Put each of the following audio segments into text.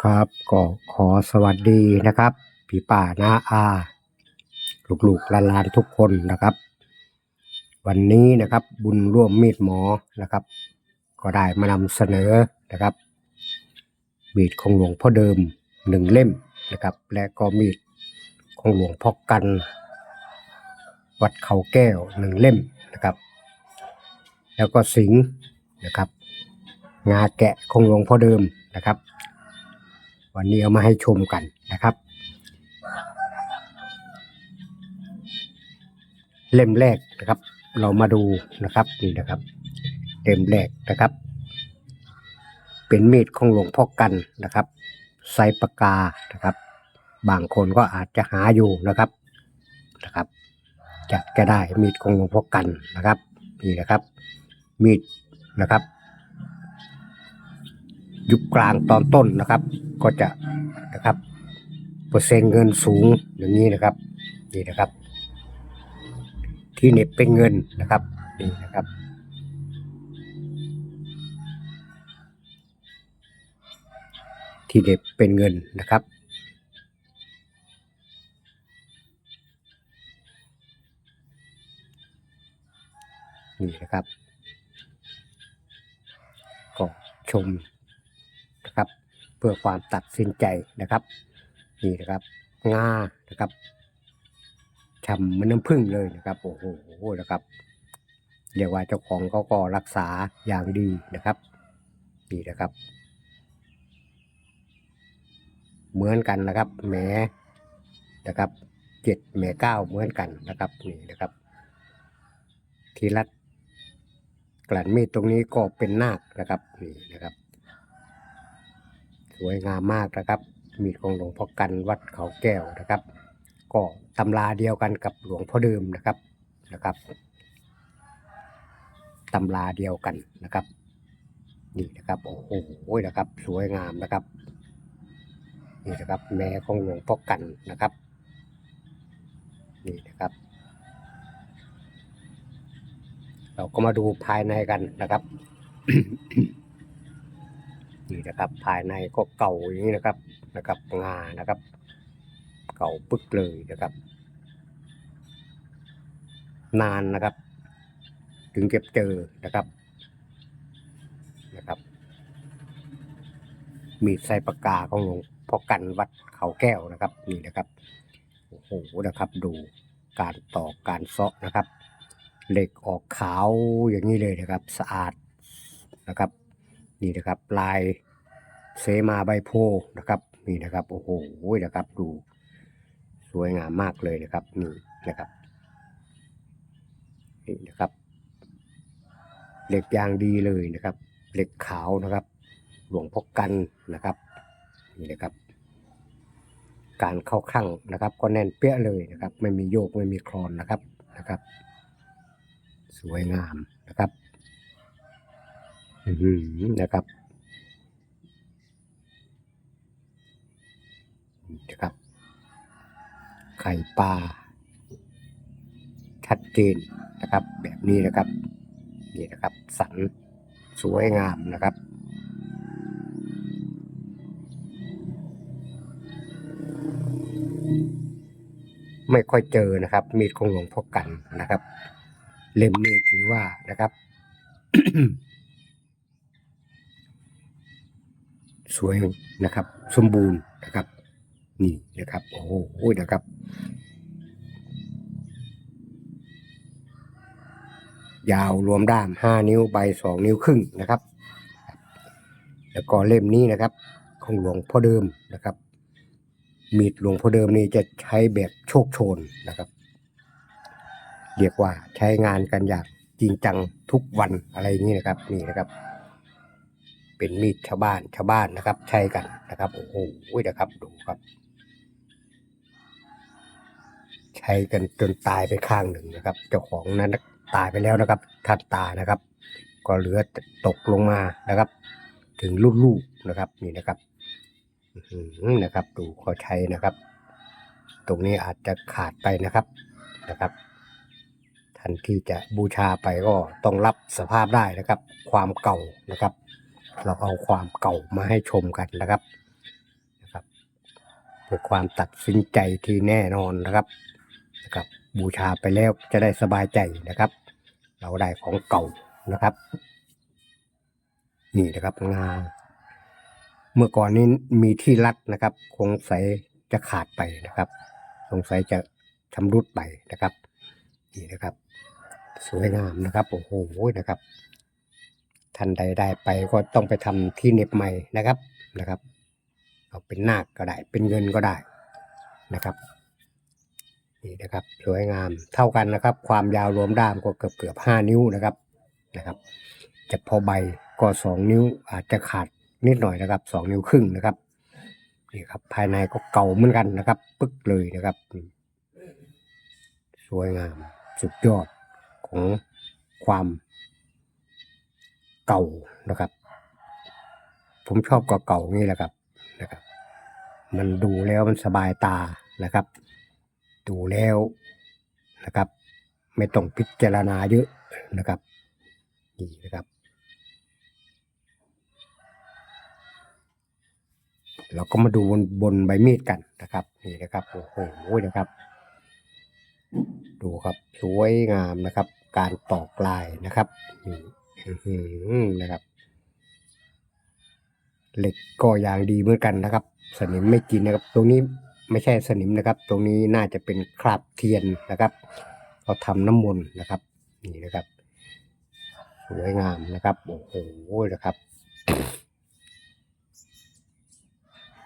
ครับก็ขอสวัสดีนะครับพี่ป่าน้าอาลูกๆหลานๆทุกคนนะครับ วันนี้นะครับบุญร่วมมีดหมอนะครับ ก็ได้มานำเสนอนะครับมีดของหลวงพ่อเดิมหนึ่งเล่มนะครับ และก็มีดของหลวงพ่อกัน วัดเขาแก้วหนึ่งเล่มนะครับ แล้วก็สิงนะครับ งาแกะของหลวงพ่อเดิมนะครับ วันนี้เอามาให้ชมกันนะครับ เล่มแรกนะครับ เรามาดูนะครับนี่นะครับ เล่มแรกนะครับ เป็นมีดของหลวงพ่อกันนะครับไซปากกานะครับ บางคนก็อาจจะหาอยู่นะครับนะครับจะจะได้มีดของหลวงพ่อกันนะครับนี่นะครับ มีดนะครับ ยุคกลางตอนต้นนะครับ ก็จะนะครับเปอร์เซ็นต์เงินสูงอย่างนี้นะครับนี่นะครับ ที่เน็บเป็นเงินนะครับนี่นะครับที่เน็บเป็นเงินนะครับนี่นะครับก็ชม พื่อความตัดสินใจนะครับนี่นะครับงานะครับฉ่ำเหมันน้ำผึ้งเลยนะครับโอ้โหนะครับเรียกว่าเจ้าของเขาก็รักษาอย่างดีนะครับนี่นะครับ เหมือนกันนะครับแหมนะครับเจ็ดแหมเก้าเหมือนกันนะครับนี่นะครับ ทีรัดกลั่นมีดตรงนี้ก็เป็นนาคนะครับนี่นะครับ วยงามมากนะครับ มีดของหลวงพ่อกันวัดเขาแก้วนะครับ ก็ตำราเดียวกันกับหลวงพ่อเดิมนะครับนะครับตำราเดียวกันนะครับ นี่นะครับโอ้โหนะครับ สวยงามนะครับ นี่นะครับแม่ของหลวงพ่อกันนะครับ นี่นะครับ เราก็มาดูภายในกันนะครับ นี่นะครับ ภายในก็เก่าอย่างนี้นะครับนะครับงานะครับ เก่าปึ๊กเลยนะครับ นานนะครับ ถึงเก็บเจอนะครับนะครับ มีใส่ปากกาของหลวงพ่อกันวัดเขาแก้วนะครับนี่นะครับโอ้โหนะครับ ดูการตอกการเซาะนะครับ เหล็กออกขาวอย่างนี้เลยนะครับ สะอาดนะครับ นี่นะครับลายเสมาใบโพนะครับนี่นะครับโอ้โหนะครับดูสวยงามมากเลยนะครับนี่นะครับนี่นะครับ เหล็กยางดีเลยนะครับ เหล็กขาวนะครับ หลวงพ่อกันนะครับนี่นะครับ การเข้าคลั่งนะครับ ก็แน่นเปี้ยเลยนะครับ ไม่มีโยกไม่มีคลอนนะครับนะครับ สวยงามนะครับ นะครับนะครับ ไข่ปลาชัดเจนนะครับ แบบนี้นะครับนี่นะครับ สันสวยงามนะครับไม่ค่อยเจอนะครับ มีดของหลวงพ่อกันนะครับ เล่มนี้ถือว่านะครับ สวยนะครับ สมบูรณ์นะครับ นี่นะครับโอ้โหนะครับยาวรวมด้ามห้านิ้วใบสองนิ้วครึ่งนะครับ แล้วก็เล่มนี้นะครับ ของหลวงพ่อเดิมนะครับ มีดหลวงพ่อเดิมนี่จะใช้แบบโชคโชนนะครับ เรียกว่าใช้งานกันอย่างจริงจังทุกวันอะไรอย่างนี้นะครับนี่นะครับ เป็นมีดชาวบ้านชาวบ้านนะครับ ใช้กันนะครับโอ้โหนะครับดูครับ ใช้กันจนตายไปข้างหนึ่งนะครับ เจ้าของนั้นตายไปแล้วนะครับท่านตายนะครับ ก็เหลือตกลงมานะครับ ถึงลูกๆนะครับนี่นะครับนะครับ ดูเขาใช้นะครับ ตรงนี้อาจจะขาดไปนะครับนะครับท่านที่จะบูชาไปก็ต้องรับสภาพได้นะครับ ความเก่านะครับ เราเอาความเก่ามาให้ชมกันนะครับนะครับเป็นความตัดสินใจที่แน่นอนนะครับนะครับ บูชาไปแล้วจะได้สบายใจนะครับ เราได้ของเก่านะครับ นี่นะครับงาเมื่อก่อนนี้มีที่รัดนะครับ คงใสยจะขาดไปนะครับ สงสัยจะชำรุดไปนะครับ นี่นะครับ สวยงามนะครับ โอ้โหนะครับ ท่านใดได้ไปก็ต้องไปทำที่เน็บใหม่นะครับนะครับ เอาเป็นนาคก็ได้ เป็นเงินก็ได้นะครับนี่นะครับสวยงามเท่ากันนะครับ ความยาวรวมด้ามก็เกือบเกือบห้านิ้วนะครับนะครับจะพอใบก็สองนิ้วอาจจะขาดนิดหน่อยนะครับสองนิ้วครึ่งนะครับนี่ครับภายในก็เก่าเหมือนกันนะครับ ปึ๊กเลยนะครับ สวยงามสุดยอดของความ เก่านะครับ ผมชอบเก่าๆนี่แหละครับนะครับ มันดูแล้วมันสบายตานะครับ ดูแล้วนะครับ ไม่ต้องพิจารณาเยอะนะครับนี่นะครับ เราก็มาดูบนบนใบมีดกันนะครับนี่นะครับโอ้โหนะครับ ดูครับสวยงามนะครับ การตอกลายนะครับนี่ นะครับ เหล็กก็อย่างดีเหมือนกันนะครับ สนิมไม่กินนะครับ ตรงนี้ไม่ใช่สนิมนะครับ ตรงนี้น่าจะเป็นคราบเทียนนะครับเขาทำน้ำมนต์นะครับ นี่นะครับสวยงามนะครับโอ้โหนะครับ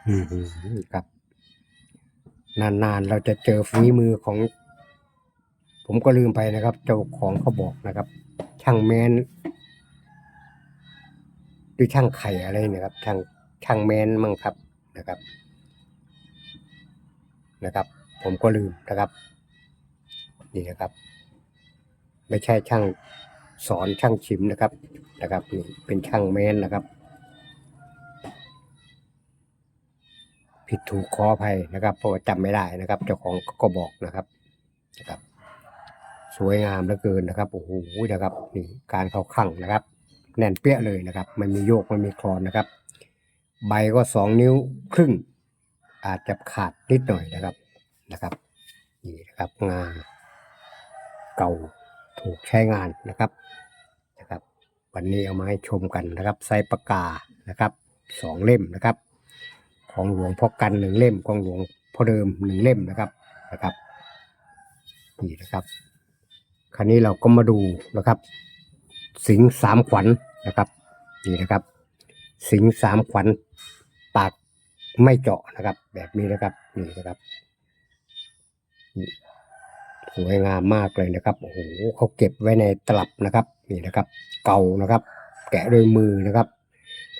อืมครับ นานๆเราจะเจอฝีมือของ ผมก็ลืมไปนะครับ เจ้าของเขาบอกนะครับ ช่างแมน หรือช่างไข่อะไรนี่ยครับช่างช่างแมนมั่งครับนะครับนะครับ ผมก็ลืมนะครับนี่นะครับ ไม่ใช่ช่างสอนช่างชิมนะครับนะครับนี่เป็นช่างแมนนะครับ ผิดถูกขออภัยนะครับ เพราะว่าจำไม่ได้นะครับ เจ้าของก็บอกนะครับนะครับ สวยงามเหลือเกินนะครับโอ้โหนะครับนี่การเข้าขั้งนะครับ แน่นเปี้ยเลยนะครับไม่มีโยกไม่มีคลอนนะครับ ใบก็สองนิ้วครึ่ง อาจจะขาดนิดหน่อยนะครับนะครับนี่นะครับงานเก่าถูกใช้งานนะครับนะครับ วันนี้เอามาให้ชมกันนะครับไซส์ปากกานะครับสองเล่มนะครับ ของหลวงพ่อกันหนึ่งเล่มของหลวงพ่อเดิมหนึ่งเล่มนะครับนะครับนี่นะครับ คราวนี้เราก็มาดูนะครับ สิงสามขวัญ นะครับนี่นะครับ สิงสามขวัญปากไม่เจาะนะครับ แบบนี้นะครับนี่นะครับสวยงามมากเลยนะครับโอ้โหเขาเก็บไว้ในตลับนะครับนี่นะครับ เก่านะครับ แกะด้วยมือนะครับ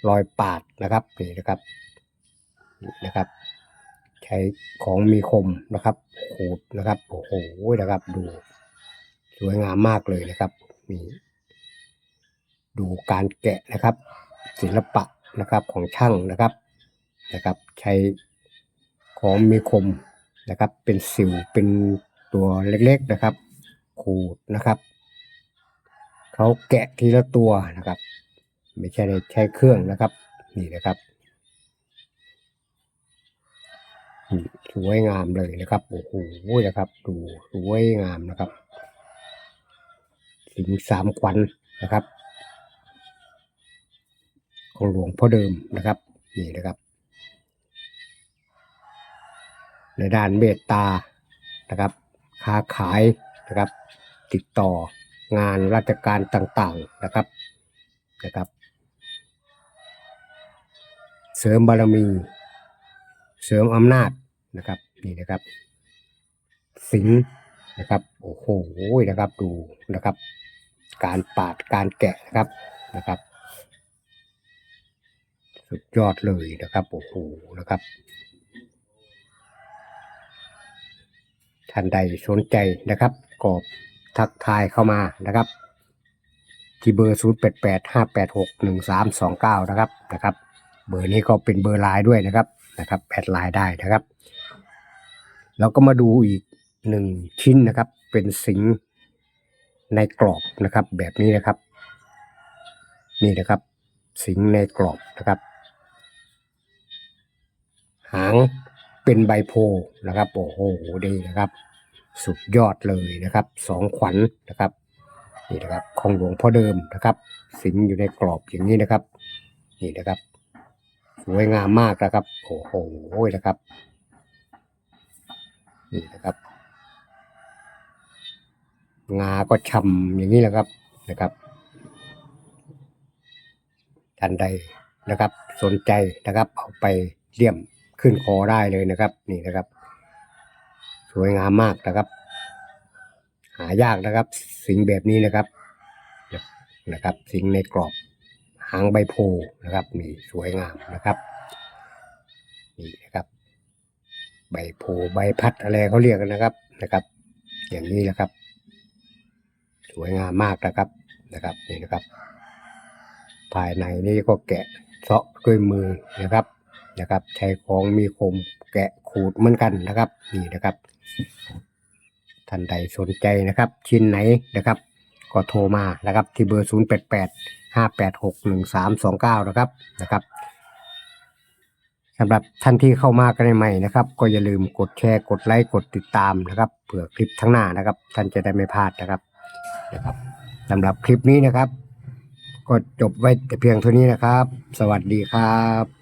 รอยปาดนะครับนี่นะครับนี่นะครับ ใช้ของมีคมนะครับขูดนะครับโอ้โหนะครับ ดู สวยงามมากเลยนะครับนี่ ดูการแกะนะครับ ศิลปะนะครับของช่างนะครับนะครับ ใช้ของมีคมนะครับ เป็นสิวเป็นตัวเล็กๆนะครับ ขูดนะครับเขาแกะทีละตัวนะครับ ไม่ใช่ใช้เครื่องนะครับ นี่นะครับสวยงามเลยนะครับโอ้โหนะครับ ดูสวยงามนะครับ สิงสามขวัญนะครับ ของหลวงพ่อเดิมนะครับนี่นะครับ ในด้านเมตตานะครับ ค้าขายนะครับ ติดต่องานราชการต่างๆนะครับนะครับ เสริมบารมี เสริมอำนาจนะครับนี่นะครับ สิงนะครับโอ้โหนะครับดูนะครับ การปาดการแกะนะครับนะครับ สุดยอดเลยนะครับโอ้โหนะครับ ท่านใดสนใจนะครับก็ทักทายเข้ามานะครับ ที่เบอร์ 0 8 8 5 8 6 1 3 2 9 นะครับนะครับ เบอร์นี้ก็เป็นเบอร์ไลน์ด้วยนะครับนะครับแอดไลน์ได้นะครับเราก็มาดูอีกหนึ่งชิ้นนะครับ เป็นสิงในกรอบนะครับ แบบนี้นะครับ นี่นะครับ สิงในกรอบนะครับ หางเป็นใบโพนะครับโอ้โหดีนะครับ สุดยอดเลยนะครับสองขวัญนะครับนี่นะครับของหลวงพ่อเดิมนะครับ สิงอยู่ในกรอบอย่างนี้นะครับ นี่นะครับ สวยงามมากนะครับโอ้โหนะครับนี่นะครับ งาก็ช่ำอย่างนี้แหละครับนะครับท่านใดนะครับ สนใจนะครับเอาไปเลี่ยม ขึ้นคอได้เลยนะครับ นี่นะครับ สวยงามมากนะครับ หายากนะครับ สิ่งแบบนี้นะครับนะครับ สิ่งในกรอบหางใบโพนะครับนี่สวยงามนะครับนี่นะครับใบโพใบพัดอะไรเขาเรียกกันนะครับนะครับ อย่างนี้นะครับ สวยงามมากนะครับนะครับนี่นะครับ ภายในนี่ก็แกะเซาะด้วยมือนะครับ นะครับ ใช้ของมีคมแกะขูดเหมือนกันนะครับ นี่นะครับ ท่านใดสนใจนะครับ ชิ้นไหนนะครับ ก็โทรมานะครับ ที่เบอร์ 0 8 8 5 8 6 1 3 2 9 นะครับนะครับสำหรับท่านที่เข้ามากันใหม่นะครับ ก็อย่าลืมกดแชร์กดไลค์กดติดตามนะครับเผื่อคลิปทั้งหน้านะครับ ท่านจะได้ไม่พลาดนะครับนะครับสำหรับคลิปนี้นะครับ ก็จบไว้แต่เพียงเท่านี้นะครับ สวัสดีครับ